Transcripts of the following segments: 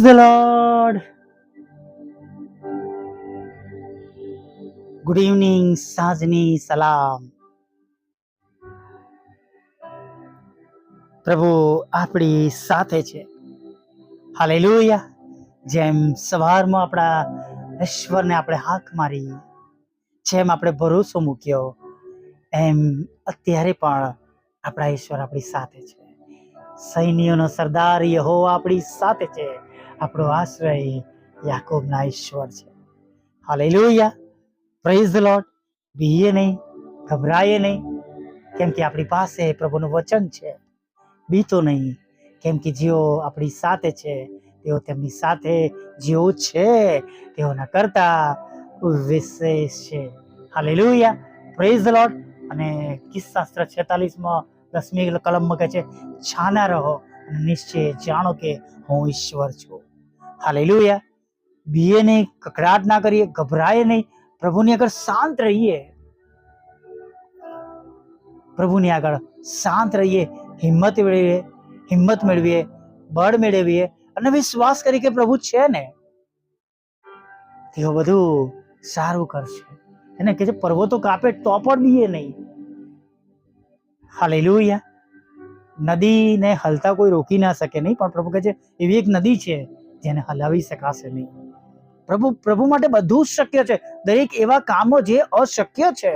Praise the Lord good evening સાંજની સલામ પ્રભુ આપણી સાથે છે. હાલેલુયા જેમ સવારમાં આપણા ઈશ્વરને આપણે હાથ મારી, જેમ આપણે ભરોસો મૂક્યો, એમ અત્યારે પણ આપણા ઈશ્વર આપણી સાથે છે. સૈન્યોનો સરદાર યહોવા આપણી સાથે છે. આપણો આશ્રય યાકોબના ઈશ્વર છે. હાલેલુયા. પ્રેઝ ધ લોર્ડ બીએ નહીં, ગભરાઈએ નહીં. કેમ કે આપણી પાસે પ્રભુનું વચન છે. બીતો નહીં. કેમ કે જેઓ આપણી સાથે છે, તેઓ તેમની સાથે જેઓ છે, તેઓના કરતા વિશેષ છે. હાલે લોહિયા પ્રેઝ લોર્ડ અને કિસ્સાસ્ત્ર છેતાલીસમાં દસમી કલમમાં કહે છે, છાના રહો, નિશ્ચય જાણો કે હું ઈશ્વર છું. હાલેલુયા. બીએ નહીં કકડાટ ના કરીએ, ગભરાય નહીં. પ્રભુની આગળ શાંત રહીએ. પ્રભુની આગળ શાંત રહીએ, હિંમત મેળવીએ હિંમત મેળવીએ, બળ મેળવીએ અને વિશ્વાસ કરી કે પ્રભુ છે ને. તેઓ બધું સારું કરશે. એને કે છે પર્વતો કાપે, તો પણ બીએ નહીં. હાલેલુયા. નદીને હલતા કોઈ રોકી ના શકે નહીં, પણ પ્રભુ કહે છે, એવી એક નદી છે જેને હલાવી શકાશે નહીં. પ્રભુ પ્રભુ માટે બધું જ શક્ય છે. દરેક એવા કામો જે અશક્ય છે,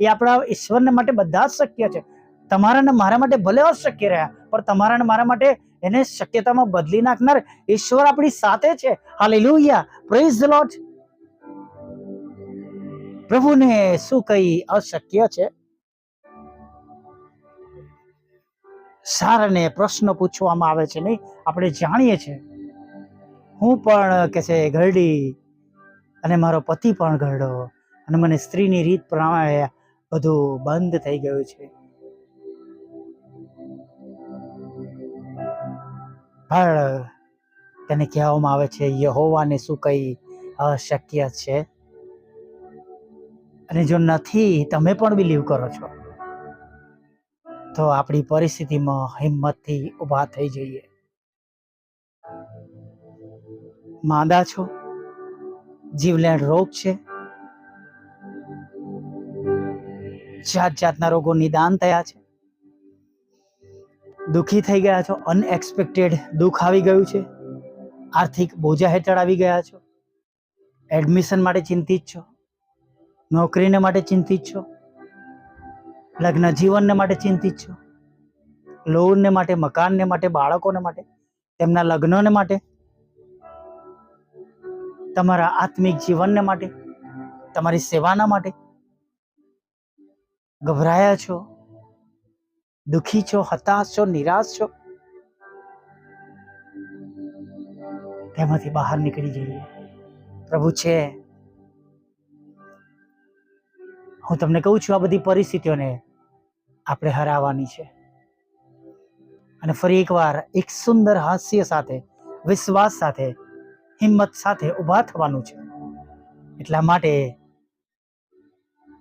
એ આપણા ઈશ્વરને માટે બધા જ શક્ય છે. તમારા ને મારા માટે ભલે અશક્ય રહ્યા, પણ તમારા ને મારા માટે એને શક્યતામાં બદલી નાખનાર ઈશ્વર આપણી સાથે છે. હાલેલુયા. પ્રેઝ ધ લોર્ડ પ્રભુને શું કઈ અશક્ય છે? સારને પ્રશ્ન પૂછવામાં આવે છે નહીં? આપણે જાણીએ છીએ. હું પણ, કે છે, ઘરડી અને મારો પતિ પણ ઘરડો અને મને સ્ત્રીની રીત પ્રમાણે બધું બંધ થઈ ગયું છે. પણ તેને કહેવામાં આવે છે, યહોવાને શું કઈ અશક્ય છે? અને જો નથી, તમે પણ બિલીવ કરો છો. તો આપણી પરિસ્થિતિમાં હિંમતથી ઊભા થઈ જઈએ. માંદા છો? જીવલેણ રોગ છે? જાત જાતના રોગો નિદાન થયા છે? દુઃખી થઈ ગયા છો? અનએક્સપેક્ટેડ દુઃખ આવી ગયું છે? આર્થિક બોજા હેઠળ આવી ગયા છો? એડમિશન માટે ચિંતિત છો? નોકરીને માટે ચિંતિત છો? લગ્ન જીવનને માટે ચિંતિત છો? લોનને માટે, મકાનને માટે, બાળકોને માટે, તેમના લગ્નોને માટે તમારા આત્મિક જીવનને માટે, તમારી સેવાના માટે ગભરાયા છો, દુઃખી છો, હતાશ છો, નિરાશ છો? તેમાંથી બહાર નીકળી જઈએ. પ્રભુ છે. હું તમને કહું છું, આ બધી પરિસ્થિતિઓને આપણે હરાવવાની છે. અને ફરી એકવાર એક સુંદર હાસ્ય સાથે, વિશ્વાસ સાથે હિંમત સાથે ઊભા થવાનું છે. એટલા માટે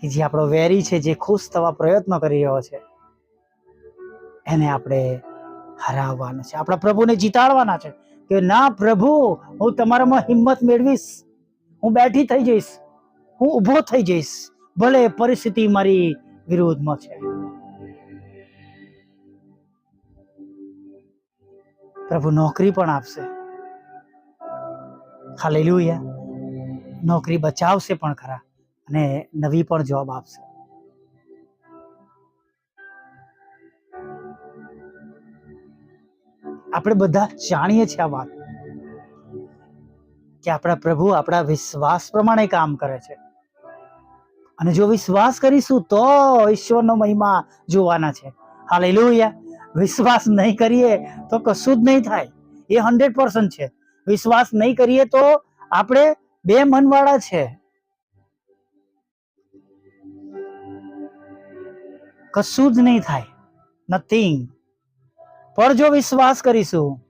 કે જે આપણો વેરી છે, જે ખુશ થવા પ્રયત્ન કરી રહ્યો છે, એને આપણે હરાવવાનો છે. આપણા પ્રભુને જીતાડવાના છે કે ના, પ્રભુ, હું તમારામાં હિંમત મેળવીશ. હું બેઠી થઈ જઈશ. હું ઊભો થઈ જઈશ. ભલે પરિસ્થિતિ મારી વિરોધમાં છે. પ્રભુ નોકરી પણ આપશે. હાલેલુયા. નોકરી બચાવશે પણ ખરા અને નવી પણ જોબ આપશે. આપણે બધા જાણીએ છીએ આ વાત કે આપણા પ્રભુ આપણા વિશ્વાસ પ્રમાણે કામ કરે છે. અને જો વિશ્વાસ કરીશું તો ઈશ્વરનો મહિમા જોવાના છે. હાલેલુયા. વિશ્વાસ નહીં કરીએ તો કશું જ નહીં થાય. એ હંડ્રેડ પર્સન્ટ છે. વિશ્વાસ નહીં કરીએ તો આપણે બે મનવાળા છે. કશું જ નહીં થાય. નથિંગ પર જો વિશ્વાસ કરીશું.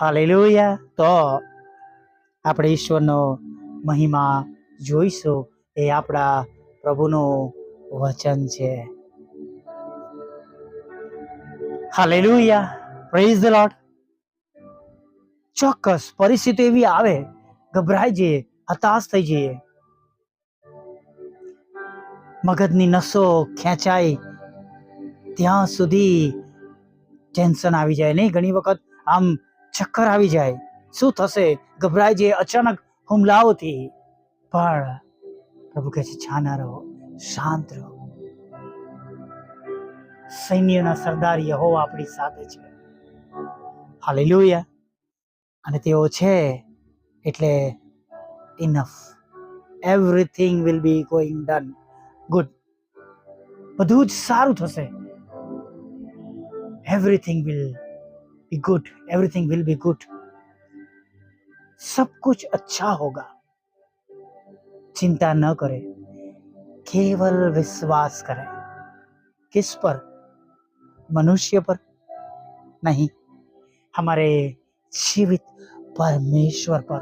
હાલેલુયા તો આપણે ઈશ્વરનો મહિમા જોઈશું. એ આપણા પ્રભુનું વચન છે. હાલેલુયા પ્રેઝ ધ લોર્ડ ચોક્કસ પરિસ્થિતિ એવી આવે, ગભરાઈ જઈએ, હતાશ થઈ જઈએ. મગજની નસો ખેંચાય ત્યાં સુધી ટેન્શન આવી જાય નહીં. ઘણી વખત આમ ચક્કર આવી જાય. શું થશે? ગભરાઈ જઈએ અચાનક હુમલાઓથી. પણ પ્રભુ કહે છે છાના રહો, શાંત રહો. સૈન્યના સરદાર યહો આપણી સાથે છે. હાલેલુયા. અને તેઓ છે એટલે enough everything will be going done good બધું જ સારું થશે everything will be good everything will be good सब कुछ अच्छा होगा चिंता न करे केवल विश्वास करें किस पर मनुष्य पर नहीं हमारे जीवित परमेश्वर पर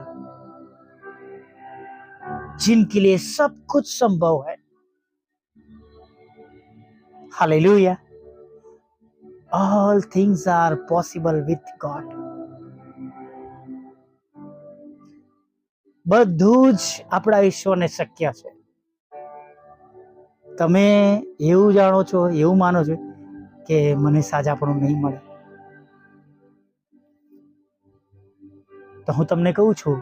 जिनके लिए सब कुछ संभव है hallelujah all things are possible with God. બધું જ આપણા ઈશ્વરને શક્ય છે તમે એવું જાણો છો એવું માનો છો કે મને સાજાપણું નહીં મળે તો હું તમને કહું છું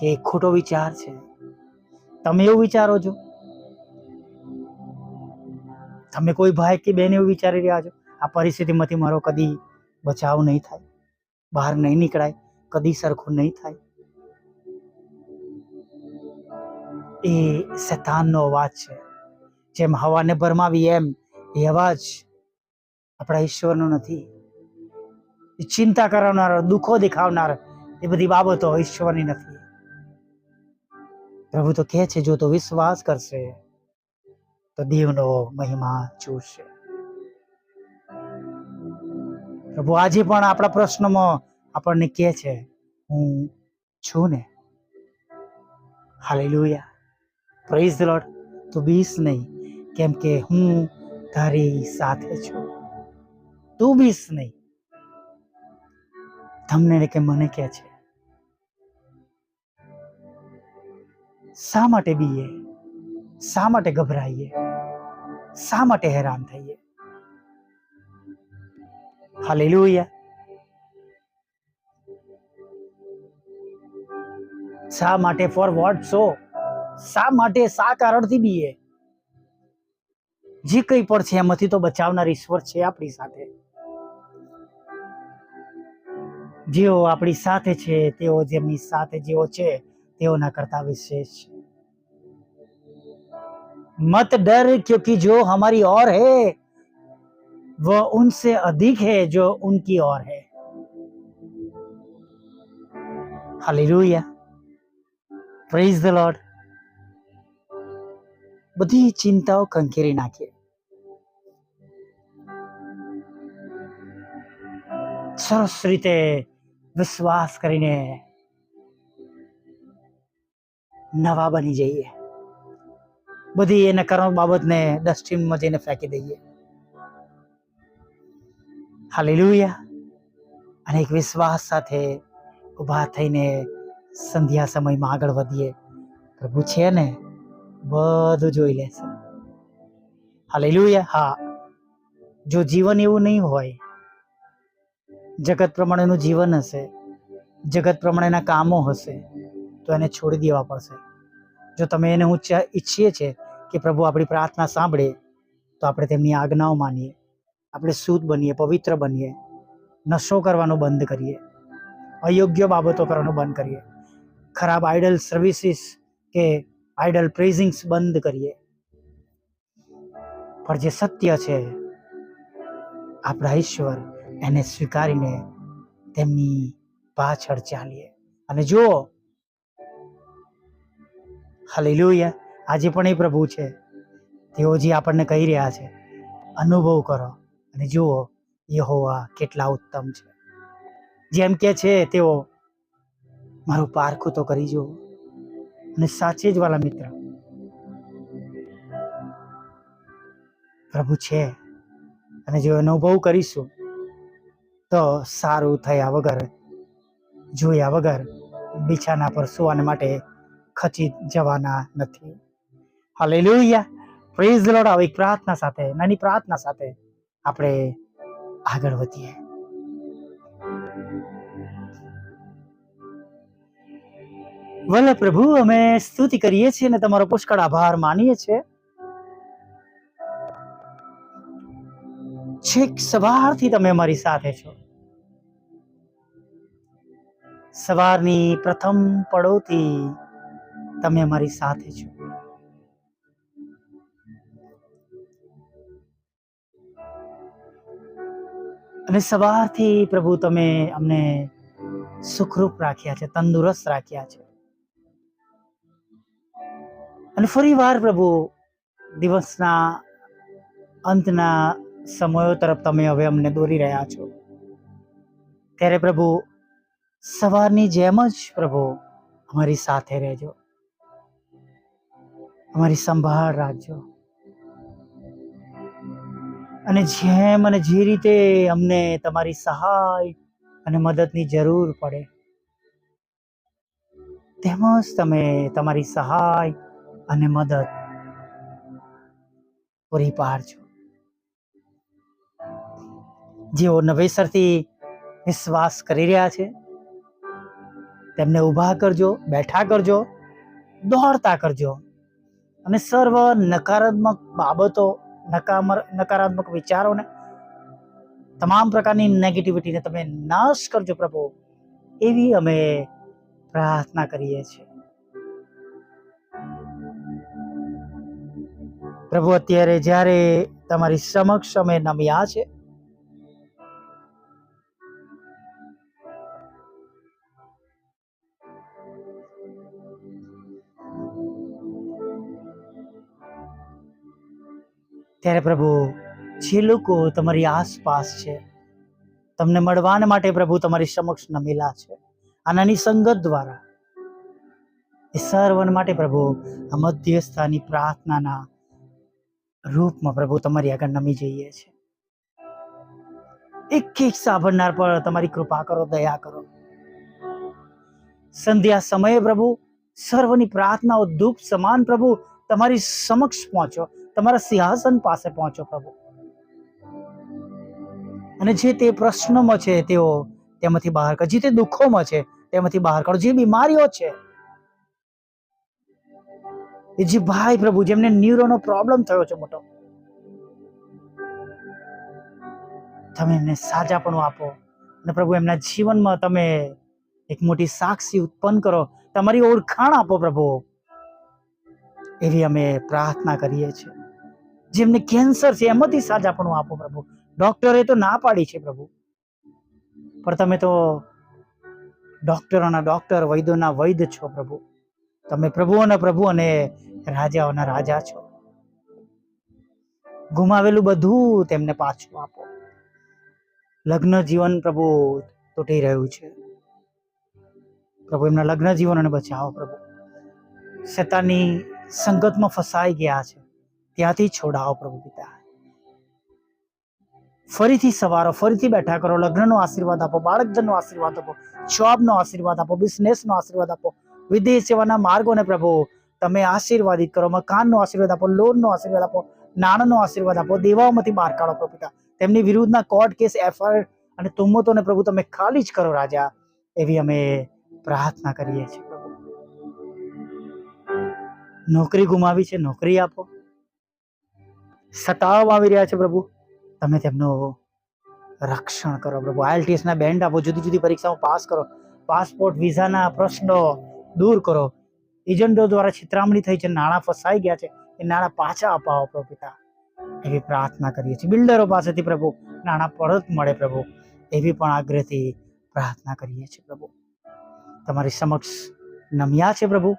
કે એ ખોટો વિચાર છે. તમે એવું વિચારો છો? તમે કોઈ ભાઈ કે બેન એવું વિચારી રહ્યા છો? આ પરિસ્થિતિમાંથી મારો કદી બચાવ નહીં થાય. બહાર નહીં નીકળાય. કદી સરખું નહીં થાય. એ શેતાનનો અવાજ છે. જેમ હવાને ભરમાવી એમ એ અવાજ આપણા ઈશ્વરનો નથી. ચિંતા કરાવનાર, દુઃખો દેખાવનાર, એ બધી બાબતો ઈશ્વરની નથી. પ્રભુ તો કહે છે, જો તો વિશ્વાસ કરશે, તો દેવનો મહિમા જોશે. પ્રભુ, આજે પણ આપણા પ્રશ્નમાં આપણને કહે છે, હું છું ને. હાલેલુયા. પ્રેઝ ધ લોર્ડ તું બીસ નહીં, કેમ કે હું તારી સાથે છું. તું બીસ નહીં. તમને કે મને કે છે. શા માટે બીએ? શા માટે ગભરાઈએ? શા માટે હેરાન થઈએ? હાલેલુયા. શા માટે ફોર વોટ સો? શા માટે શા કારણથી બીએ? જે કંઈ પણ છે, એમાંથી તો બચાવનાર ઈશ્વર છે આપણી સાથે. જેઓ આપણી સાથે છે તેઓ જેમની સાથે જેઓ છે તેઓના કરતા વિશેષ છે मत डर क्योंकि जो हमारी ओर है वह उनसे अधिक है जो उनकी ओर है हालेलुया પ્રેઝ ધ લોર્ડ બધી ચિંતાઓ કંકેરી નાખીએ સરસ રીતે વિશ્વાસ કરીને નવા બની જઈએ. બધી એ નકારાત્મક બાબતને ડસ્ટબિનમાં જઈને ફેંકી દઈએ. હાલેલુયા અને એક વિશ્વાસ સાથે ઊભા થઈને સંધ્યા સમયમાં આગળ વધીએ. પ્રભુ છે ને, બધું જોઈ લેશે. હાલેલુયા હા. જો જીવન એવું નહીં હોય જગત પ્રમાણેનું જીવન હશે, જગત પ્રમાણેના કામો હશે, તો એને છોડી દેવા પડશે. જો તમે એને હું ઈચ્છીએ છીએ કે પ્રભુ આપણી પ્રાર્થના સાંભળે, તો આપણે તેમની આજ્ઞાઓ માનીએ, આપણે શુદ્ધ બનીએ, પવિત્ર બનીએ, નશો કરવાનું બંધ કરીએ, અયોગ્ય બાબતો કરવાનું બંધ કરીએ, ખરાબ આઇડલ સર્વિસીસ કે આઇડલ પ્રેઝિંગ્સ બંધ કરીએ. પણ જે સત્ય છે, આપણા ઈશ્વર એને સ્વીકારીને તેમની પાછળ ચાલીએ. અને જુઓ હાલેલુયા આજે પણ એ પ્રભુ છે. તેઓ જે આપણને કહી રહ્યા છે, અનુભવ કરો. અને જુઓ, યહોવા કેટલા ઉત્તમ છે. જેમ કે છે, તેઓ, મારું પારખું તો કરી જુઓ. અને સાચે જ વાલા મિત્ર, પ્રભુ છે. અને જો અનુભવ કરીશું તો સારું થયા વગર, જોયા વગર બિછાના પર સુવાને માટે ખચી જવાના નથી. હાલેલુયા પ્રેઝ લોડ આવી પ્રાર્થના સાથે, નાની પ્રાર્થના સાથે આપણે આગળ વધીએ. વલ્લ પ્રભુ, અમે સ્તુતિ કરીએ છીએ અને તમારો પુષ્કળ આભાર માનીએ છીએ. છેક સવારથી તમે અમારી સાથે છો. સવારની પ્રથમ પડોથી તમે અમારી સાથે છો. અને સવારથી પ્રભુ તમે અમને સુખરૂપ રાખ્યા છે, તંદુરસ્ત રાખ્યા છે. અને ફરી વાર પ્રભુ દિવસના અંતના સમયો તરફ તમે હવે અમને દોરી રહ્યા છો. ત્યારે પ્રભુ સવારની જેમ જ પ્રભુ અમારી સાથે રહેજો. અમારી સંભાળ રાખજો. અને જેમ અને જે રીતે અમને તમારી સહાય અને મદદની જરૂર પડે તેમજ તમે તમારી સહાય અને મદદ પૂરી પાડજો. જેઓ નવેસરથી વિશ્વાસ કરી રહ્યા છે તેમને ઊભા કરજો, બેઠા કરજો, દોડતા કરજો. અને સર્વ નકારાત્મક બાબતો, નકામર, નકારાત્મક વિચારોને તમામ પ્રકારની નેગેટિવિટીને તમે નાશ કરજો પ્રભુ, એવી અમે પ્રાર્થના કરીએ છીએ. પ્રભુ, અત્યારે જ્યારે તમારી સમક્ષ અમે નમ્યા છે ત્યારે પ્રભુ, જે લોકો તમારી આસપાસ છે, તમને મળવાને માટે પ્રભુ તમારી સમક્ષ નમેલા છે. આનાની સંગત દ્વારા એ સર્વન માટે પ્રભુ, આ મધ્યસ્થાની પ્રાર્થનાના રૂપમાં પ્રભુ તમારી આગળ નમી જઈએ છે એક એક સાંભળનાર પર તમારી કૃપા કરો, દયા કરો. સંધ્યા સમયે પ્રભુ, સર્વની પ્રાર્થનાઓ દુઃખ સમાન પ્રભુ તમારી સમક્ષ પહોંચો. તમારા સિંહાસન પાસે પહોંચો પ્રભુ. અને જે તે પ્રશ્નોમાં છે, તેઓ તેમાંથી બહાર કાઢો. જે તે દુઃખોમાં છે, તેમાંથી બહાર કાઢો. જે બીમારીઓ છે, એ જે ભાઈ પ્રભુ, જેમને ન્યુરોનો પ્રોબ્લેમ થયો છે મોટો, તમે એમને સાજાપણું આપો. અને પ્રભુ, એમના જીવનમાં તમે એક મોટી સાક્ષી ઉત્પન્ન કરો. તમારી ઓળખાણ આપો પ્રભુ. એવી અમે પ્રાર્થના કરીએ છીએ. જેમને કેન્સર છે, એમાંથી સાજાપણું આપો પ્રભુ. ડોક્ટરે તો ના પાડી છે પ્રભુ. પણ તમે તો ડોક્ટરોના ડોક્ટર વૈદ્યોના વૈદ્ય છો પ્રભુ. તમે પ્રભુઓના પ્રભુ અને રાજાઓના રાજા છો. ગુમાવેલું બધું તેમને પાછું આપો. લગ્ન જીવન પ્રભુ તૂટી રહ્યું છે. પ્રભુ, એમના લગ્ન જીવનને બચાવો પ્રભુ. શેતાની સંગતમાં ફસાઈ ગયા છે. ત્યાંથી છોડાવો પ્રભુ પિતા. ફરીથી સવારો ફરીથી બેઠા કરો, લગ્નનો આશીર્વાદ આપો બાળકધનનો આશીર્વાદ આપો જોબનો આશીર્વાદ આપો બિઝનેસનો આશીર્વાદ આપો વિદેશ સેવાના માર્ગોને પ્રભુ તમે આશીર્વાદિત કરો, મકાનનો આશીર્વાદ આપો, લોનનો આશીર્વાદ આપો, નાણાંનો આશીર્વાદ આપો, દેવાઓમાંથી બહાર કાઢો પ્રભુ પિતા. તેમની વિરુદ્ધના કોર્ટ કેસ એફઆઈઆર અને તુમ્મતોને પ્રભુ તમે ખાલી જ કરો રાજા, એવી અમે પ્રાર્થના કરીએ છીએ નોકરી ગુમાવી છે, નોકરી આપો. સતાવ આવી રહ્યા છે પ્રભુ. તમે તેમનું રક્ષણ કરો પ્રભુ. IELTS ના બેન્ડ આપો, જુદી જુદી પરીક્ષાઓ પાસ કરો. પાસપોર્ટ, વિઝાના પ્રશ્નો દૂર કરો. એજન્ટો દ્વારા છિતરામણી થઈ છે, નાણાં ફસાઈ ગયા છે. એ નાણાં પાછા અપાવો પ્રભુ પિતા. એવી પ્રાર્થના કરીએ છીએ. બિલ્ડરો પાસેથી પ્રભુ નાણાં પરત મળે પ્રભુ. એવી પણ આગ્રહથી પ્રાર્થના કરીએ છીએ પ્રભુ. તમારી સમક્ષ નમ્યા છે પ્રભુ.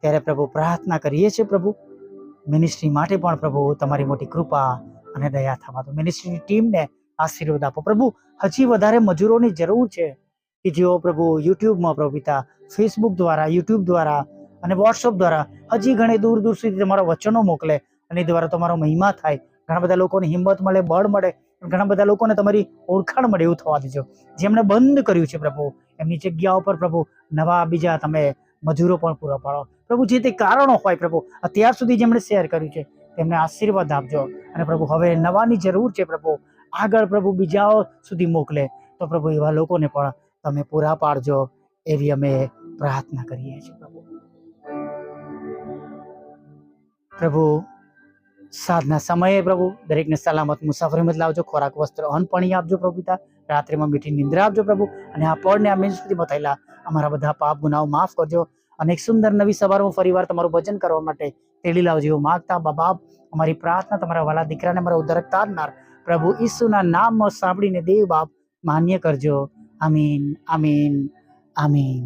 ત્યારે પ્રભુ પ્રાર્થના કરીએ છીએ પ્રભુ. મિનિસ્ટ્રી માટે પણ પ્રભુ તમારી મોટી કૃપા અને દયા થવા દો. મિનિસ્ટ્રીની ટીમને આશીર્વાદ આપો. પ્રભુ, હજી વધારે મજૂરોની જરૂર છે. કે જેઓ પ્રભુ યુટ્યુબમાં પ્રભુ પિતા ફેસબુક દ્વારા યુટ્યુબ દ્વારા અને વોટ્સઅપ દ્વારા હજી ઘણી દૂર દૂર સુધી તમારા વચનો મોકલે અને એ દ્વારા તમારો મહિમા થાય. ઘણા બધા લોકોને હિંમત મળે, બળ મળે. ઘણા બધા લોકોને તમારી ઓળખાણ મળે એવું થવા દેજો. જેમણે બંધ કર્યું છે પ્રભુ, એમની જગ્યાઓ પર પ્રભુ નવા બીજા તમે મજૂરો પણ પૂરા પાડો. પ્રભુ, જે તે કારણો હોય પ્રભુ, અત્યાર સુધી જેમણે શેર કર્યું છે, તેમને આશીર્વાદ આપજો. અને પ્રભુ, હવે નવાની જરૂર છે પ્રભુ. આગળ પ્રભુ બીજાઓ સુધી મોકલે. તો પ્રભુ, એવા લોકોને પણ તમે પૂરા પાડજો એવી અમે પ્રાર્થના કરીએ છીએ પ્રભુ. પ્રભુ, સાધના સમયે પ્રભુ, દરેકને સલામત મુસાફરીમાં મત લાવજો, ખોરાક, વસ્ત્ર, અન્ન, પાણી આપજો પ્રભુ પિતા. રાત્રિમાં મીઠી નિંદ્રા આપજો પ્રભુ. અને આ પળને આ મેં સુધી બતાવેલા અમારા બધા પાપ ગુનાઓ માફ કરજો. અને એક સુંદર નવી સવારમાં ફરીવાર તમારું ભજન કરવા માટે તેડી લાવજો એવું માગતા બા બાપ, અમારી પ્રાર્થના તમારા વાલા દીકરાને મારા ઉદ્ધારક તારનાર પ્રભુ ઈસુના નામ સાંભળીને દેવ બાપ માન્ય કરજો. આમીન આમીન આમીન.